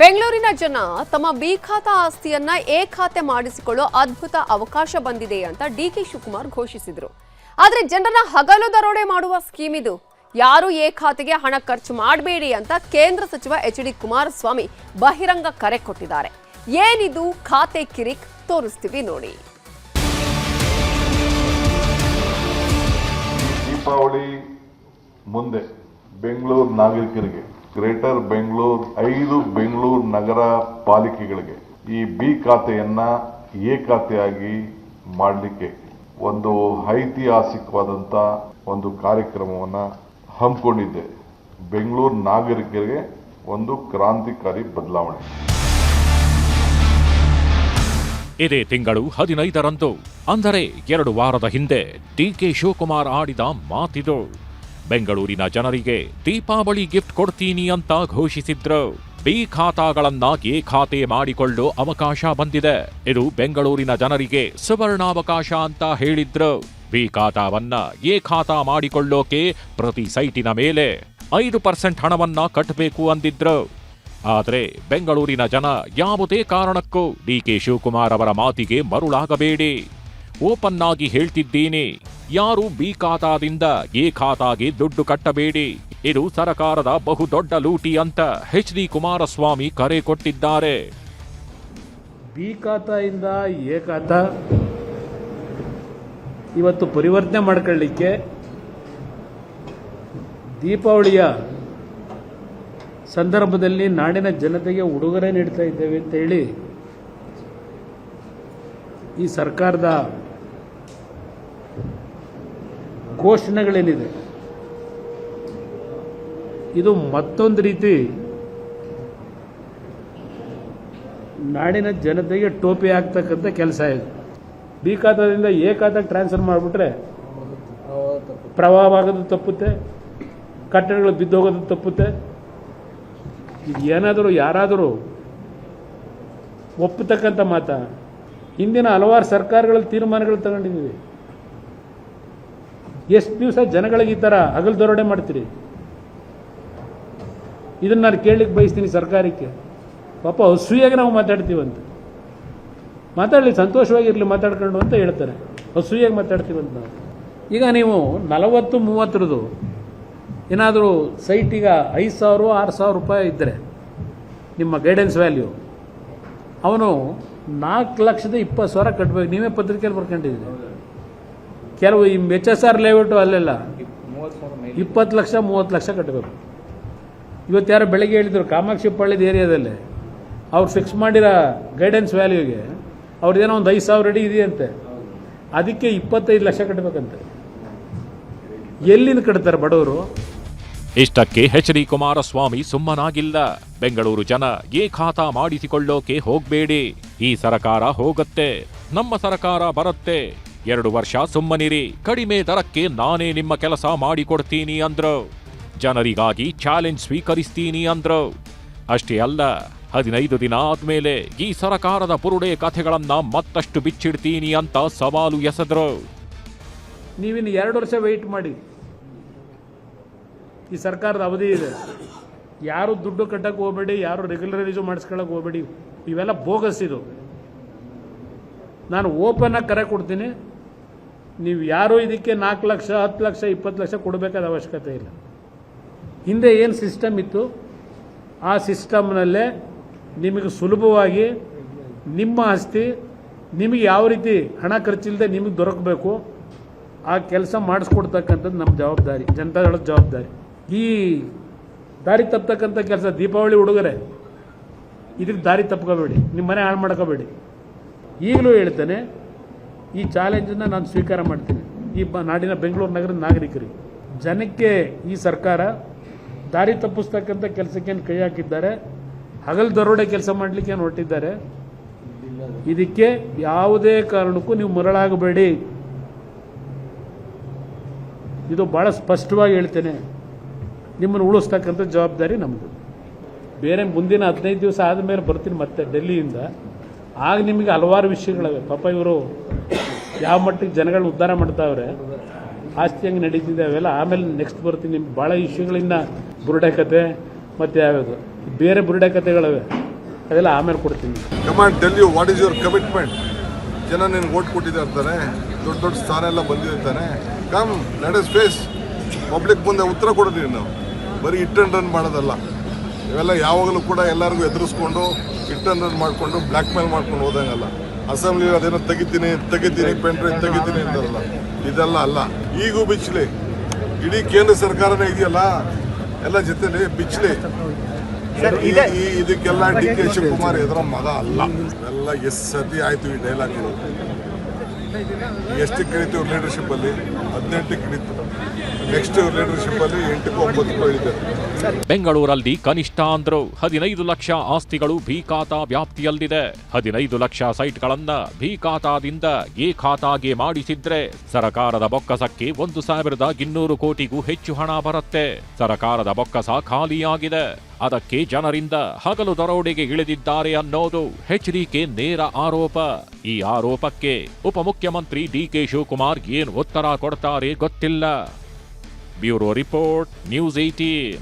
ಬೆಂಗಳೂರಿನ ಜನ ತಮ್ಮ ಬಿ ಖಾತಾ ಆಸ್ತಿಯನ್ನ ಎ ಖಾತೆ ಮಾಡಿಸಿಕೊಳ್ಳೋ ಅದ್ಭುತ ಅವಕಾಶ ಬಂದಿದೆ ಅಂತ ಡಿ ಕೆ ಶಿವಕುಮಾರ್ ಘೋಷಿಸಿದ್ರು. ಆದ್ರೆ ಜನರನ್ನ ಹಗಲು ದರೋಡೆ ಮಾಡುವ ಸ್ಕೀಮ್ ಇದು. ಯಾರು ಎ ಖಾತೆಗೆ ಹಣ ಖರ್ಚು ಮಾಡಬೇಡಿ ಅಂತ ಕೇಂದ್ರ ಸಚಿವ ಎಚ್ ಡಿ ಕುಮಾರಸ್ವಾಮಿ ಬಹಿರಂಗ ಕರೆ ಕೊಟ್ಟಿದ್ದಾರೆ. ಏನಿದು ಖಾತೆ ಕಿರಿಕ್ ತೋರಿಸ್ತೀವಿ ನೋಡಿ. ದೀಪಾವಳಿ ಮುಂದೆ ಬೆಂಗಳೂರು ನಾಗರಿಕರಿಗೆ ಗ್ರೇಟರ್ ಬೆಂಗಳೂರು, ಐದು ಬೆಂಗಳೂರು ನಗರ ಪಾಲಿಕೆಗಳಿಗೆ ಈ ಬಿ ಖಾತೆಯನ್ನ ಎ ಖಾತೆಯಾಗಿ ಮಾಡಲಿಕ್ಕೆ ಒಂದು ಐತಿಹಾಸಿಕವಾದಂಥ ಒಂದು ಕಾರ್ಯಕ್ರಮವನ್ನ ಹಮ್ಮಿಕೊಂಡಿದ್ದೆ. ಬೆಂಗಳೂರು ನಾಗರಿಕರಿಗೆ ಒಂದು ಕ್ರಾಂತಿಕಾರಿ ಬದಲಾವಣೆ. ಇದೇ ತಿಂಗಳು ಹದಿನೈದರಂದು, ಅಂದರೆ ಎರಡು ವಾರದ ಹಿಂದೆ ಡಿಕೆ ಶಿವಕುಮಾರ್ ಆಡಿದ ಮಾತಿದು. ಬೆಂಗಳೂರಿನ ಜನರಿಗೆ ದೀಪಾವಳಿ ಗಿಫ್ಟ್ ಕೊಡ್ತೀನಿ ಅಂತ ಘೋಷಿಸಿದ್ರು. ಬಿ ಖಾತಾಗಳನ್ನ ಎ ಖಾತೆ ಮಾಡಿಕೊಳ್ಳೋ ಅವಕಾಶ ಬಂದಿದೆ. ಇದು ಬೆಂಗಳೂರಿನ ಜನರಿಗೆ ಸುವರ್ಣಾವಕಾಶ ಅಂತ ಹೇಳಿದ್ರು. ಬಿ ಖಾತಾವನ್ನ ಎ ಖಾತಾ ಮಾಡಿಕೊಳ್ಳೋಕೆ ಪ್ರತಿ ಸೈಟಿನ ಮೇಲೆ ಐದು ಪರ್ಸೆಂಟ್ ಹಣವನ್ನ ಕಟ್ಟಬೇಕು ಅಂದಿದ್ರು. ಆದರೆ ಬೆಂಗಳೂರಿನ ಜನ ಯಾವುದೇ ಕಾರಣಕ್ಕೂ ಡಿ ಕೆ ಶಿವಕುಮಾರ್ ಅವರ ಮಾತಿಗೆ ಮರುಳಾಗಬೇಡಿ. ಓಪನ್ ಆಗಿ ಹೇಳ್ತಿದ್ದೀನಿ. ಯಾರು ಬಿ ಖಾತಾದಿಂದ ಎ ಖಾತಾಗೆ ದುಡ್ಡು ಕಟ್ಟಬೇಡಿ. ಇದು ಸರಕಾರದ ಬಹುದೊಡ್ಡ ಲೂಟಿ ಅಂತ ಎಚ್ ಡಿ ಕುಮಾರಸ್ವಾಮಿ ಕರೆ ಕೊಟ್ಟಿದ್ದಾರೆ. ಬಿ ಖಾತಾಯಿಂದ ಎ ಖಾತಾ ಇವತ್ತು ಪರಿವರ್ತನೆ ಮಾಡ್ಕೊಳ್ಳಿಕ್ಕೆ ದೀಪಾವಳಿಯ ಸಂದರ್ಭದಲ್ಲಿ ನಾಡಿನ ಜನತೆಗೆ ಉಡುಗೊರೆ ನೀಡ್ತಾ ಇದ್ದೇವೆ ಅಂತ ಹೇಳಿ ಈ ಸರ್ಕಾರದ ಘೋಷಣೆಗಳೇನಿದೆ? ಇದು ಮತ್ತೊಂದು ರೀತಿ ನಾಡಿನ ಜನತೆಗೆ ಟೋಪಿ ಆಗ್ತಕ್ಕಂಥ ಕೆಲಸ ಇದು. ಬಿ ಖಾತಾದಿಂದ ಎ ಖಾತಾಗೆ ಟ್ರಾನ್ಸ್ಫರ್ ಮಾಡಿಬಿಟ್ರೆ ಪ್ರವಾಹ ಆಗೋದು ತಪ್ಪುತ್ತೆ, ಕಟ್ಟಡಗಳು ಬಿದ್ದೋಗೋದು ತಪ್ಪುತ್ತೆ. ಇದು ಏನಾದರೂ ಯಾರಾದರೂ ಒಪ್ಪತಕ್ಕಂಥ ಮಾತಾ? ಹಿಂದಿನ ಹಲವಾರು ಸರ್ಕಾರಗಳ ತೀರ್ಮಾನಗಳು ತಗೊಂಡಿದ್ದೀವಿ. ಎಷ್ಟು ದಿವಸ ಜನಗಳಿಗೆ ಈ ಥರ ಹಗಲು ದರೋಡೆ ಮಾಡ್ತೀರಿ? ಇದನ್ನು ನಾನು ಕೇಳಲಿಕ್ಕೆ ಬಯಸ್ತೀನಿ ಸರ್ಕಾರಕ್ಕೆ. ಪಾಪ ಹಸುವಿಯಾಗಿ ನಾವು ಮಾತಾಡ್ತೀವಂತ. ಮಾತಾಡಲಿ, ಸಂತೋಷವಾಗಿರಲಿ ಮಾತಾಡ್ಕೊಂಡು ಅಂತ ಹೇಳ್ತಾರೆ. ಅಸೂಯಾಗಿ ಮಾತಾಡ್ತೀವಂತ ನಾವು. ಈಗ ನೀವು ನಲವತ್ತು ಮೂವತ್ತರದು ಏನಾದರೂ ಸೈಟಿಗೆ ಐದು ಸಾವಿರ, ಆರು ಸಾವಿರ ರೂಪಾಯಿ ಇದ್ದರೆ ನಿಮ್ಮ ಗೈಡೆನ್ಸ್ ವ್ಯಾಲ್ಯೂ ಅವನು ನಾಲ್ಕು ಲಕ್ಷದ ಇಪ್ಪತ್ತು ಸಾವಿರ ಕಟ್ಟಬೇಕು ನೀವೇ ಪತ್ರಿಕೆಯಲ್ಲಿ ಬರ್ಕೊಂಡಿದ್ದೀರಿ. ಕೆಲವು ಈ ಎಚ್ ಎಸ್ ಆರ್ ಲೇಔಟು ಅಲ್ಲೆಲ್ಲ ಇಪ್ಪತ್ತು ಲಕ್ಷ ಮೂವತ್ತು ಲಕ್ಷ ಕಟ್ಟಬೇಕು. ಇವತ್ತು ಯಾರು ಬೆಳಗ್ಗೆ ಹೇಳಿದ್ರು ಕಾಮಾಕ್ಷಿ ಪಳ್ಳಿದ ಏರಿಯಾದಲ್ಲಿ ಅವ್ರು ಫಿಕ್ಸ್ ಮಾಡಿರೋ ಗೈಡೆನ್ಸ್ ವ್ಯಾಲ್ಯೂಗೆ ಅವ್ರದ್ದೇನೋ ಒಂದು ಐದು ಸಾವಿರ ಅಡಿ ಇದೆಯಂತೆ. ಅದಕ್ಕೆ ಇಪ್ಪತ್ತೈದು ಲಕ್ಷ ಕಟ್ಟಬೇಕಂತೆ ಎಲ್ಲಿಂದ ಕಟ್ತಾರೆ ಬಡವರು? ಇಷ್ಟಕ್ಕೆ ಎಚ್ ಡಿ ಕುಮಾರಸ್ವಾಮಿ ಸುಮ್ಮನಾಗಿಲ್ಲ. ಬೆಂಗಳೂರು ಜನ ಏ ಖಾತಾ ಮಾಡಿಸಿಕೊಳ್ಳೋಕೆ ಹೋಗ್ಬೇಡಿ. ಈ ಸರಕಾರ ಹೋಗತ್ತೆ ನಮ್ಮ ಸರಕಾರ ಬರುತ್ತೆ. ಎರಡು ವರ್ಷ ಸುಮ್ಮನಿರಿ. ಕಡಿಮೆ ದರಕ್ಕೆ ನಾನೇ ನಿಮ್ಮ ಕೆಲಸ ಮಾಡಿಕೊಡ್ತೀನಿ ಅಂದ್ರು. ಜನರಿಗಾಗಿ ಚಾಲೆಂಜ್ ಸ್ವೀಕರಿಸ್ತೀನಿ ಅಂದ್ರು. ಅಷ್ಟೇ ಅಲ್ಲ, ಹದಿನೈದು ದಿನ ಆದ್ಮೇಲೆ ಈ ಸರಕಾರದ ಪುರುಡೆ ಕಥೆಗಳನ್ನ ಮತ್ತಷ್ಟು ಬಿಚ್ಚಿಡ್ತೀನಿ ಅಂತ ಸವಾಲು ಎಸೆದ್ರು. ನೀವಿನ್ನು ಎರಡು ವರ್ಷ ವೆಯ್ಟ್ ಮಾಡಿ. ಈ ಸರ್ಕಾರದ ಅವಧಿ ಇದೆ. ಯಾರು ದುಡ್ಡು ಕಟ್ಟಕ್ಕೆ ಹೋಗಬೇಡಿ, ಯಾರು ರೆಗ್ಯುಲರೈಸು ಮಾಡಿಸ್ಕೊಳಕ್ಕೆ ಹೋಗಬೇಡಿ, ಇವೆಲ್ಲ ಬೋಗಸ್ ಇದು. ನಾನು ಓಪನ್ ಆಗಿ ಕರೆ ಕೊಡ್ತೀನಿ. ನೀವು ಯಾರು ಇದಕ್ಕೆ ನಾಲ್ಕು ಲಕ್ಷ, ಹತ್ತು ಲಕ್ಷ, ಇಪ್ಪತ್ತು ಲಕ್ಷ ಕೊಡಬೇಕಾದ ಅವಶ್ಯಕತೆ ಇಲ್ಲ. ಹಿಂದೆ ಏನು ಸಿಸ್ಟಮ್ ಇತ್ತು? ಆ ಸಿಸ್ಟಮ್ನಲ್ಲೇ ನಿಮಗೆ ಸುಲಭವಾಗಿ ನಿಮ್ಮ ಆಸ್ತಿ, ನಿಮಗೆ ಯಾವ ರೀತಿ ಹಣ ಖರ್ಚಿಲ್ಲದೆ ನಿಮಗೆ ದೊರಕಬೇಕು, ಆ ಕೆಲಸ ಮಾಡಿಸ್ಕೊಡ್ತಕ್ಕಂಥದ್ದು ನಮ್ಮ ಜವಾಬ್ದಾರಿ, ಜನತಾದಳದ ಜವಾಬ್ದಾರಿ. ಈ ದಾರಿ ತಪ್ಪತಕ್ಕಂಥ ಕೆಲಸ ದೀಪಾವಳಿ ಹುಡುಗರೆ ಇದಕ್ಕೆ ದಾರಿ ತಪ್ಕೋಬೇಡಿ, ನಿಮ್ಮ ಮನೆ ಹಾಳು ಮಾಡ್ಕೋಬೇಡಿ. ಈಗಲೂ ಹೇಳ್ತೇನೆ ಈ ಚಾಲೆಂಜನ್ನು ನಾನು ಸ್ವೀಕಾರ ಮಾಡ್ತೀನಿ. ಈ ನಾಡಿನ ಬೆಂಗಳೂರು ನಗರದ ನಾಗರಿಕರಿಗೆ. ಜನಕ್ಕೆ ಈ ಸರ್ಕಾರ ದಾರಿ ತಪ್ಪಿಸ್ತಕ್ಕಂಥ ಕೆಲಸಕ್ಕೇನು ಕೈ ಹಾಕಿದ್ದಾರೆ. ಹಗಲು ದರೋಡೆ ಕೆಲಸ ಮಾಡಲಿಕ್ಕೆ ಏನು ಹೊರಟಿದ್ದಾರೆ. ಇದಕ್ಕೆ ಯಾವುದೇ ಕಾರಣಕ್ಕೂ ನೀವು ಮರಳಾಗಬೇಡಿ. ಇದು ಭಾಳ ಸ್ಪಷ್ಟವಾಗಿ ಹೇಳ್ತೇನೆ. ನಿಮ್ಮನ್ನು ಉಳಿಸ್ತಕ್ಕಂಥ ಜವಾಬ್ದಾರಿ ನಮ್ಮದು ಬೇರೆ ಮುಂದಿನ ಹದಿನೈದು ದಿವಸ ಆದಮೇಲೆ ಬರ್ತೀನಿ ಮತ್ತೆ, ಡೆಲ್ಲಿಯಿಂದ. ಆಗ ನಿಮಗೆ ಹಲವಾರು ವಿಷಯಗಳಿವೆ. ಪಾಪ ಇವರು ಯಾವ ಮಟ್ಟಿಗೆ ಜನಗಳನ್ನ ಉದ್ಧಾರ ಮಾಡ್ತಾವ್ರೆ ಆಸ್ತಿ ಹೆಂಗೆ ನಡೀತಿದೆ ಅವೆಲ್ಲ, ಆಮೇಲೆ ನೆಕ್ಸ್ಟ್ ಬರ್ತೀನಿ, ನಿಮ್ಗೆ ಭಾಳ ಇಶ್ಯೂಗಳಿಂದ ಬುರುಡೆ ಕತೆ ಮತ್ತು ಯಾವ್ಯಾವುದು? ಬೇರೆ ಬುರುಡೆ ಕತೆಗಳವೆ ಅದೆಲ್ಲ ಆಮೇಲೆ ಕೊಡ್ತೀನಿ. Command tell you what is your commitment ಜನ ನಿನ್ಗೆ ಓಟ್ ಕೊಟ್ಟಿದ್ದಾರೆ ತಾನೆ ದೊಡ್ಡ ದೊಡ್ಡ ಸ್ಥಾನ ಎಲ್ಲ ಬಂದಿರ್ತಾರೆ. ಕಮ್ ಇಸ್ ಫೇಸ್ ಪಬ್ಲಿಕ್ ಮುಂದೆ ಉತ್ತರ ಕೊಡ್ತೀವಿ ನಾವು. ಬರೀ ಇಟ್ ಅಂಡ್ ರನ್ ಮಾಡೋದಲ್ಲ. ಇವೆಲ್ಲ ಯಾವಾಗಲೂ ಕೂಡ ಎಲ್ಲರಿಗೂ ಎದುರಿಸ್ಕೊಂಡು ಇಟ್ ಅಂಡ್ ರನ್ ಮಾಡಿಕೊಂಡು ಬ್ಲ್ಯಾಕ್ ಮೇಲ್ ಮಾಡ್ಕೊಂಡು ಹೋದಂಗಲ್ಲ. ಅಸೆಂಬ್ಲಿ ಅದೇನೋ ತೆಗಿತೀನಿ ತೆಗಿತೀನಿ ಪೆನ್ ಡ್ರೈವ್ ತೆಗಿತೀನಿ ಅಂತಾರಲ್ಲ ಇದೆಲ್ಲ ಅಲ್ಲ. ಈಗೂ ಬಿಚ್ಚಲಿ ಇಡೀ ಕೇಂದ್ರ ಸರ್ಕಾರನೇ ಇದೆಯಲ್ಲ? ಎಲ್ಲ ಜೊತೆಲಿ ಬಿಚ್ಚಲಿ ಈ- ಇದಕ್ಕೆಲ್ಲ ಡಿ ಕೆ ಶಿವಕುಮಾರ್ ಎದುರ ಮಗ ಅಲ್ಲ. ಎಲ್ಲ ಎಷ್ಟು ಸತಿ ಆಯ್ತು ಈ ಡೈಲಾಗ್ ಎಷ್ಟು ಕಳೀತು ಲೀಡರ್ಶಿಪ್ ಅಲ್ಲಿ? ಹದಿನೆಂಟಕ್ಕೆ ಕಿಡಿತು ನೆಕ್ಸ್ಟ್ ಲೀಡರ್ಶಿಪ್ ಅಲ್ಲಿ ಎಂಟಕ್ಕೂ ಒಂಬತ್ತಕ್ಕೂ ಇಳಿತಾರೆ ಬೆಂಗಳೂರಲ್ಲಿ ಕನಿಷ್ಠ ಅಂದ್ರು ಹದಿನೈದು ಲಕ್ಷ ಆಸ್ತಿಗಳು ಬಿ ಖಾತಾ ವ್ಯಾಪ್ತಿಯಲ್ಲಿದೆ. ಹದಿನೈದು ಲಕ್ಷ ಸೈಟ್ಗಳನ್ನ ಬಿ ಖಾತಾದಿಂದ ಎ ಖಾತಾಗೆ ಮಾಡಿಸಿದ್ರೆ ಸರಕಾರದ ಬೊಕ್ಕಸಕ್ಕೆ ಒಂದು ಸಾವಿರದ ಇನ್ನೂರು ಕೋಟಿಗೂ ಹೆಚ್ಚು ಹಣ ಬರುತ್ತೆ. ಸರಕಾರದ ಬೊಕ್ಕಸ ಖಾಲಿಯಾಗಿದೆ. ಅದಕ್ಕೆ ಜನರಿಂದ ಹಗಲು ದರೋಡೆಗೆ ಇಳಿದಿದ್ದಾರೆ ಅನ್ನೋದು ಎಚ್ಡಿಕೆ ನೇರ ಆರೋಪ. ಈ ಆರೋಪಕ್ಕೆ ಉಪಮುಖ್ಯಮಂತ್ರಿ ಡಿಕೆ ಶಿವಕುಮಾರ್ ಏನು ಉತ್ತರ ಕೊಡ್ತಾರೆ ಗೊತ್ತಿಲ್ಲ. Bureau report, news eighteen